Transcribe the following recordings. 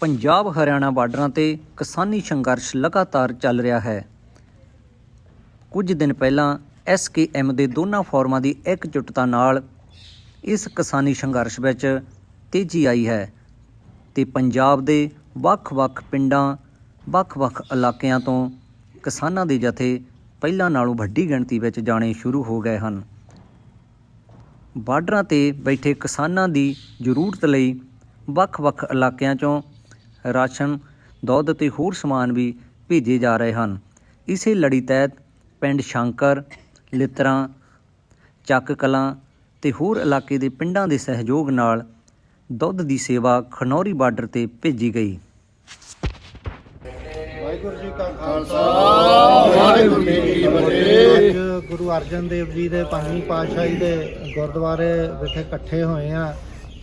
ਪੰਜਾਬ ਹਰਿਆਣਾ ਬਾਰਡਰਾਂ ਤੇ ਕਿਸਾਨੀ ਸੰਘਰਸ਼ ਲਗਾਤਾਰ ਚੱਲ ਰਿਹਾ ਹੈ। ਕੁਝ ਦਿਨ ਪਹਿਲਾਂ ਐਸਕੇਐਮ ਦੇ ਦੋਨਾਂ ਫੋਰਮਾਂ ਦੀ ਇਕਜੁੱਟਤਾ ਨਾਲ ਇਸ ਕਿਸਾਨੀ ਸੰਘਰਸ਼ ਵਿੱਚ ਤੇਜ਼ੀ ਆਈ ਹੈ ਤੇ ਪੰਜਾਬ ਦੇ ਵੱਖ-ਵੱਖ ਪਿੰਡਾਂ, ਵੱਖ-ਵੱਖ ਇਲਾਕਿਆਂ ਤੋਂ ਕਿਸਾਨਾਂ ਦੇ ਜਥੇ ਪਹਿਲਾਂ ਨਾਲੋਂ ਵੱਡੀ ਗਿਣਤੀ ਵਿੱਚ ਜਾਣੇ ਸ਼ੁਰੂ ਹੋ ਗਏ ਹਨ। ਬਾਰਡਰਾਂ ਤੇ ਬੈਠੇ ਕਿਸਾਨਾਂ ਦੀ ਜ਼ਰੂਰਤ ਲਈ ਵੱਖ-ਵੱਖ ਇਲਾਕਿਆਂ 'ਚੋਂ ਰਾਸ਼ਨ ਦੁੱਧ ਤੇ ਹੋਰ ਸਮਾਨ ਵੀ ਭੇਜੇ ਜਾ ਰਹੇ ਹਨ। ਇਸੇ ਲੜੀ ਤਹਿਤ ਪਿੰਡ ਸ਼ੰਕਰ ਲਿੱਤਰਾਂ ਚੱਕ ਕਲਾਂ ਤੇ ਹੋਰ ਇਲਾਕੇ ਦੇ ਪਿੰਡਾਂ ਦੇ ਸਹਿਯੋਗ ਨਾਲ ਦੁੱਧ ਦੀ ਸੇਵਾ ਖਨੌਰੀ ਬਾਰਡਰ ਤੇ ਭੇਜੀ ਗਈ। ਵਾਹਿਗੁਰੂ ਜੀ ਕਾ ਖਾਲਸਾ। ਵਾਹਿਗੁਰੂ ਜੀ ਕੀ ਫਤਿਹ। ਅੱਜ ਗੁਰੂ ਅਰਜਨ ਦੇਵ ਜੀ ਦੇ ਪੰਜਵੀਂ ਪਾਤਸ਼ਾਹੀ ਦੇ ਗੁਰਦੁਆਰੇ ਵਿਖੇ ਇਕੱਠੇ ਹੋਏ ਆ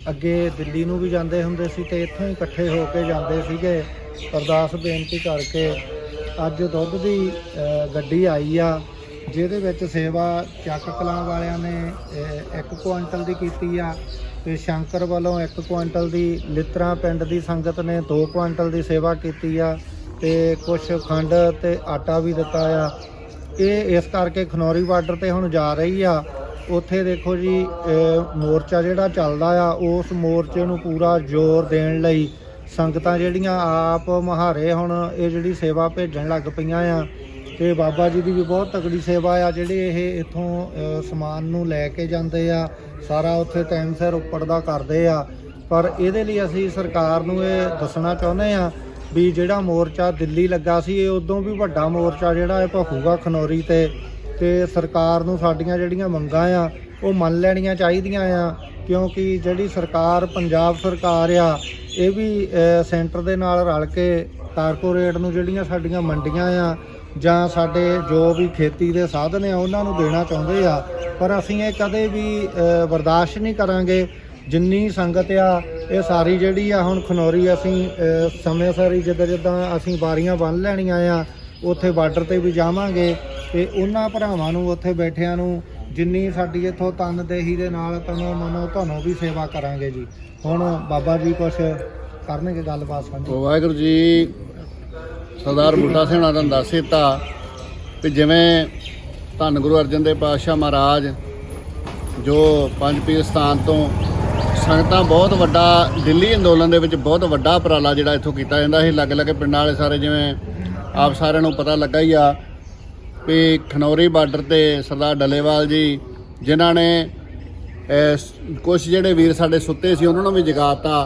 ਅੱਗੇ ਦਿੱਲੀ ਨੂੰ ਵੀ ਜਾਂਦੇ ਹੁੰਦੇ ਸੀ ਤੇ ਇੱਥੋਂ ਹੀ ਇਕੱਠੇ ਹੋ ਕੇ ਜਾਂਦੇ ਸੀਗੇ। ਅਰਦਾਸ ਬੇਨਤੀ ਕਰਕੇ ਅੱਜ ਦੁੱਧ ਦੀ ਗੱਡੀ ਆਈ ਆ, ਜਿਹਦੇ ਵਿੱਚ ਸੇਵਾ ਚੱਕ ਕਲਾਂ ਵਾਲਿਆਂ ਨੇ 1 ਕੁਇੰਟਲ ਦੀ ਕੀਤੀ ਆ ਤੇ ਸ਼ੰਕਰ ਵੱਲੋਂ 1 ਕੁਇੰਟਲ ਦੀ, ਲਿੱਤਰਾ ਪਿੰਡ ਦੀ ਸੰਗਤ ਨੇ 2 ਕੁਆਂਟਲ ਦੀ ਸੇਵਾ ਕੀਤੀ ਆ ਤੇ ਕੁਝ ਖੰਡ ਤੇ ਆਟਾ ਵੀ ਦਿੱਤਾ ਆ। ਇਹ ਇਸ ਕਰਕੇ ਖਨੌਰੀ ਬਾਰਡਰ ਤੇ ਹੁਣ ਜਾ ਰਹੀ ਆ। ਉੱਥੇ ਦੇਖੋ ਜੀ ਮੋਰਚਾ ਜਿਹੜਾ ਚੱਲਦਾ ਆ, ਉਸ ਮੋਰਚੇ ਨੂੰ ਪੂਰਾ ਜ਼ੋਰ ਦੇਣ ਲਈ ਸੰਗਤਾਂ ਜਿਹੜੀਆਂ ਆਪ ਮਹਾਰੇ ਹੁਣ ਇਹ ਜਿਹੜੀ ਸੇਵਾ ਭੇਜਣ ਲੱਗ ਪਈਆਂ ਆ। ਤੇ ਬਾਬਾ ਜੀ ਦੀ ਵੀ ਬਹੁਤ ਤਕੜੀ ਸੇਵਾ ਆ, ਜਿਹੜੇ ਇਹ ਇੱਥੋਂ ਸਮਾਨ ਨੂੰ ਲੈ ਕੇ ਜਾਂਦੇ ਆ, ਸਾਰਾ ਉੱਥੇ ਟਾਈਮ ਸਿਰ ਉੱਪਰ ਦਾ ਕਰਦੇ ਆ। ਪਰ ਇਹਦੇ ਲਈ ਅਸੀਂ ਸਰਕਾਰ ਨੂੰ ਇਹ ਦੱਸਣਾ ਚਾਹੁੰਦੇ ਆ ਵੀ ਜਿਹੜਾ ਮੋਰਚਾ ਦਿੱਲੀ ਲੱਗਾ ਸੀ, ਇਹ ਉਦੋਂ ਵੀ ਵੱਡਾ ਮੋਰਚਾ ਜਿਹੜਾ ਇਹ ਭਖੂਗਾ ਖਨੌਰੀ ਤੇ। ਤੇ ਸਰਕਾਰ ਨੂੰ ਸਾਡੀਆਂ ਜਿਹੜੀਆਂ ਮੰਗਾਂ ਆ, ਉਹ ਮੰਨ ਲੈਣੀਆਂ ਚਾਹੀਦੀਆਂ ਆ, ਕਿਉਂਕਿ ਜਿਹੜੀ ਸਰਕਾਰ ਪੰਜਾਬ ਸਰਕਾਰ ਆ, ਇਹ ਵੀ ਸੈਂਟਰ ਦੇ ਨਾਲ ਰਲ ਕੇ ਕਾਰਪੋਰੇਟ ਨੂੰ ਜਿਹੜੀਆਂ ਸਾਡੀਆਂ ਮੰਡੀਆਂ ਆ, ਜਾਂ ਸਾਡੇ ਜੋ ਵੀ ਖੇਤੀ ਦੇ ਸਾਧਨ ਆ, ਉਹਨਾਂ ਨੂੰ ਦੇਣਾ ਚਾਹੁੰਦੇ ਆ। ਪਰ ਅਸੀਂ ਇਹ ਕਦੇ ਵੀ ਬਰਦਾਸ਼ਤ ਨਹੀਂ ਕਰਾਂਗੇ। ਜਿੰਨੀ ਸੰਗਤ ਆ, ਇਹ ਸਾਰੀ ਜਿਹੜੀ ਆ, ਹੁਣ ਖਨੌਰੀ ਅਸੀਂ ਸਮੇਂ ਸਿਰ ਜਿੱਦਾਂ ਜਿੱਦਾਂ ਅਸੀਂ ਬਾਰੀਆਂ ਬੰਨ ਲੈਣੀਆਂ ਆ, ਉੱਥੇ ਬਾਰਡਰ ਤੇ ਵੀ ਜਾਵਾਂਗੇ। ਤੇ ਉਹਨਾਂ ਭਰਾਵਾਂ ਨੂੰ, ਉੱਥੇ ਬੈਠਿਆਂ ਨੂੰ ਜਿੰਨੀ ਸਾਡੀ ਇੱਥੋਂ ਤਨਦੇਹੀ ਦੇ ਨਾਲ ਤਨੋ ਮਨੋ ਤੁਹਾਨੂੰ ਵੀ ਸੇਵਾ ਕਰਾਂਗੇ ਜੀ। ਹੁਣ ਬਾਬਾ ਜੀ ਕੁਛ ਕਰਨਗੇ ਗੱਲਬਾਤ ਸਾਂਝੀ। ਵਾਹਿਗੁਰੂ ਜੀ, ਸਰਦਾਰ ਬੁੱਢਾ ਸਿੰਘ ਦਾ ਦੱਸ ਦਿੱਤਾ ਕਿ ਜਿਵੇਂ ਧੰਨ ਗੁਰੂ ਅਰਜਨ ਦੇਵ ਪਾਤਸ਼ਾਹ ਮਹਾਰਾਜ ਜੋ ਪੰਜ ਪੀਰ ਸਥਾਨ ਤੋਂ ਸੰਗਤਾਂ ਬਹੁਤ ਵੱਡਾ, ਦਿੱਲੀ ਅੰਦੋਲਨ ਦੇ ਵਿੱਚ ਬਹੁਤ ਵੱਡਾ ਉਪਰਾਲਾ ਜਿਹੜਾ ਇੱਥੋਂ ਕੀਤਾ ਜਾਂਦਾ ਸੀ। ਲੱਗ ਲੱਗੇ ਪਿੰਡਾਂ ਵਾਲੇ ਸਾਰੇ ਜਿਵੇਂ ਆਪ ਸਾਰਿਆਂ ਨੂੰ ਪਤਾ ਲੱਗਾ ਹੀ ਆ ਵੀ ਖਨੌਰੀ ਬਾਰਡਰ ਤੇ ਸਰਦਾਰ ਡੱਲੇਵਾਲ ਜੀ ਜਿਨ੍ਹਾਂ ਨੇ ਕੁਝ ਜਿਹੜੇ ਵੀਰ ਸਾਡੇ ਸੁੱਤੇ ਸੀ ਉਹਨਾਂ ਨੂੰ ਵੀ ਜਗਾਤਾ।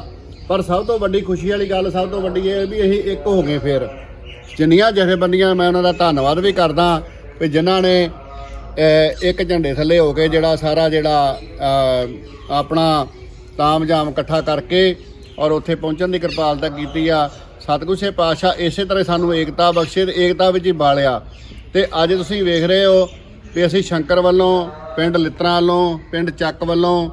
ਪਰ ਸਭ ਤੋਂ ਵੱਡੀ ਖੁਸ਼ੀ ਵਾਲੀ ਗੱਲ ਸਭ ਤੋਂ ਵੱਡੀ ਇਹ ਵੀ ਅਸੀਂ ਇੱਕ ਹੋ ਗਏ ਫਿਰ। ਜਿੰਨੀਆਂ ਜਥੇਬੰਦੀਆਂ ਮੈਂ ਉਹਨਾਂ ਦਾ ਧੰਨਵਾਦ ਵੀ ਕਰਦਾ ਵੀ ਜਿਨ੍ਹਾਂ ਨੇ ਇੱਕ ਝੰਡੇ ਥੱਲੇ ਹੋ ਕੇ ਜਿਹੜਾ ਸਾਰਾ ਜਿਹੜਾ ਅਹ, ਆਪਣਾ ਤਾਮਝਾਮ ਇਕੱਠਾ ਕਰਕੇ ਔਰ ਉੱਥੇ ਪਹੁੰਚਣ ਦੀ ਕਿਰਪਾਲਤਾ ਕੀਤੀ ਆ। ਸਤਿਗੁਰੂ ਸੇ ਪਾਤਸ਼ਾਹ ਇਸੇ ਤਰ੍ਹਾਂ ਸਾਨੂੰ ਏਕਤਾ ਬਖਸ਼ੇ ਤੇ ਏਕਤਾ ਵਿੱਚ ਹੀ ਬਾਲਿਆ। ਤੇ ਅੱਜ ਤੁਸੀਂ ਵੇਖ ਰਹੇ ਹੋ ਵੀ ਅਸੀਂ ਸ਼ੰਕਰ ਵੱਲੋਂ, ਪਿੰਡ ਲਿੱਤਰਾਂ ਵੱਲੋਂ, ਪਿੰਡ ਚੱਕ ਵੱਲੋਂ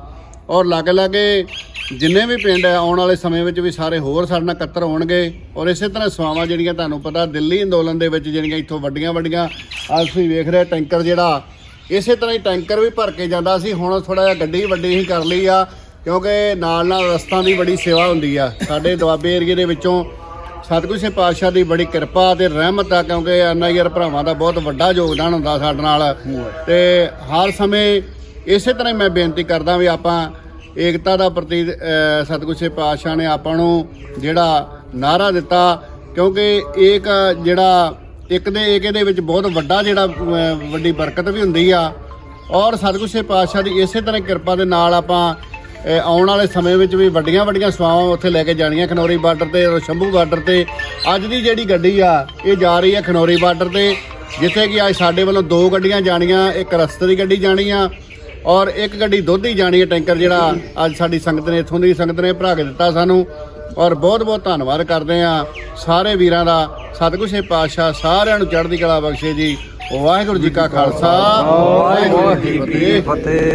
ਔਰ ਲਾਗੇ ਲਾਗੇ ਜਿੰਨੇ ਵੀ ਪਿੰਡ ਆ, ਆਉਣ ਵਾਲੇ ਸਮੇਂ ਵਿੱਚ ਵੀ ਸਾਰੇ ਹੋਰ ਸਾਡੇ ਨਾਲ ਇਕੱਤਰ ਹੋਣਗੇ ਔਰ ਇਸੇ ਤਰ੍ਹਾਂ ਸਵਾਵਾਂ ਜਿਹੜੀਆਂ ਤੁਹਾਨੂੰ ਪਤਾ, ਦਿੱਲੀ ਅੰਦੋਲਨ ਦੇ ਵਿੱਚ ਜਿਹੜੀਆਂ ਇੱਥੋਂ ਵੱਡੀਆਂ ਵੱਡੀਆਂ ਅੱਜ ਤੁਸੀਂ ਵੇਖ ਰਹੇ ਟੈਂਕਰ ਜਿਹੜਾ, ਇਸੇ ਤਰ੍ਹਾਂ ਹੀ ਟੈਂਕਰ ਵੀ ਭਰ ਕੇ ਜਾਂਦਾ ਸੀ, ਹੁਣ ਥੋੜਾ ਜਿਹਾ ਗੱਡੀ ਵੱਡੀ ਹੀ ਕਰ ਲਈ ਆ ਕਿਉਂਕਿ ਨਾਲ ਨਾਲ ਰਸਤਾਂ ਦੀ ਬੜੀ ਸੇਵਾ ਹੁੰਦੀ ਆ। ਸਾਡੇ ਦੁਆਬੇ ਏਰੀਏ ਦੇ ਵਿੱਚੋਂ ਸਤਿਗੁਰੂ ਸੇ ਪਾਤਸ਼ਾਹ ਦੀ ਬੜੀ ਕਿਰਪਾ ਤੇ ਰਹਿਮਤ ਆ, ਕਿਉਂਕਿ ਐਨਆਈਆਰ ਭਰਾਵਾਂ ਦਾ ਬਹੁਤ ਵੱਡਾ ਯੋਗਦਾਨ ਹੁੰਦਾ ਸਾਡੇ ਨਾਲ। ਤੇ ਹਰ ਸਮੇਂ ਇਸੇ ਤਰ੍ਹਾਂ ਹੀ ਮੈਂ ਬੇਨਤੀ ਕਰਦਾ ਵੀ ਆਪਾਂ ਏਕਤਾ ਦਾ ਪ੍ਰਤੀ ਸਤਿਗੁਰੂ ਸੇ ਪਾਤਸ਼ਾਹ ਨੇ ਆਪਾਂ ਨੂੰ ਜਿਹੜਾ ਨਾਰਾ ਦਿੱਤਾ, ਕਿਉਂਕਿ ਏਕ ਜਿਹੜਾ ਇੱਕ ਦੇ ਏਕੇ ਦੇ ਵਿੱਚ ਬਹੁਤ ਵੱਡਾ ਜਿਹੜਾ ਵੱਡੀ ਬਰਕਤ ਵੀ ਹੁੰਦੀ ਆ। ਔਰ ਸਤਿਗੁਰੂ ਸੇ ਪਾਤਸ਼ਾਹ ਦੀ ਇਸੇ ਤਰ੍ਹਾਂ ਕਿਰਪਾ ਦੇ ਨਾਲ ਆਪਾਂ ਆਉਣ ਵਾਲੇ ਸਮੇਂ ਵਿੱਚ ਵੀ ਵੱਡੀਆਂ ਵੱਡੀਆਂ ਸੇਵਾਵਾਂ ਉੱਥੇ ਲੈ ਕੇ ਜਾਣੀਆਂ ਖਨੌਰੀ ਬਾਰਡਰ ਤੇ ਔਰ ਸ਼ੰਭੂ ਬਾਰਡਰ ਤੇ। ਅੱਜ ਦੀ ਜਿਹੜੀ ਗੱਡੀ ਆ, ਇਹ ਜਾ ਰਹੀ ਹੈ ਖਨੌਰੀ ਬਾਰਡਰ ਤੇ, ਜਿੱਥੇ ਕਿ ਅੱਜ ਸਾਡੇ ਵੱਲੋਂ ਦੋ ਗੱਡੀਆਂ ਜਾਣੀਆਂ, ਇੱਕ ਰਸਤੇ ਦੀ ਗੱਡੀ ਜਾਣੀ ਆ ਔਰ ਇੱਕ ਗੱਡੀ ਦੁੱਧ ਦੀ ਜਾਣੀ ਹੈ ਟੈਂਕਰ ਜਿਹੜਾ ਅੱਜ ਸਾਡੀ ਸੰਗਤ ਨੇ, ਇੱਥੋਂ ਦੀ ਸੰਗਤ ਨੇ ਭਰਾ ਕੇ ਦਿੱਤਾ ਸਾਨੂੰ। ਔਰ ਬਹੁਤ ਬਹੁਤ ਧੰਨਵਾਦ ਕਰਦੇ ਆ ਸਾਰੇ ਵੀਰਾਂ ਦਾ। ਸਤਿਗੁਰੂ ਸੇ ਪਾਤਸ਼ਾਹ ਸਾਰਿਆਂ ਨੂੰ ਚੜ੍ਹਦੀ ਕਲਾ ਬਖਸ਼ੇ ਜੀ। ਵਾਹਿਗੁਰੂ ਜੀ ਕਾ ਖਾਲਸਾ, ਵਾਹਿਗੁਰੂ ਜੀ ਕੀ ਫਤਿਹ।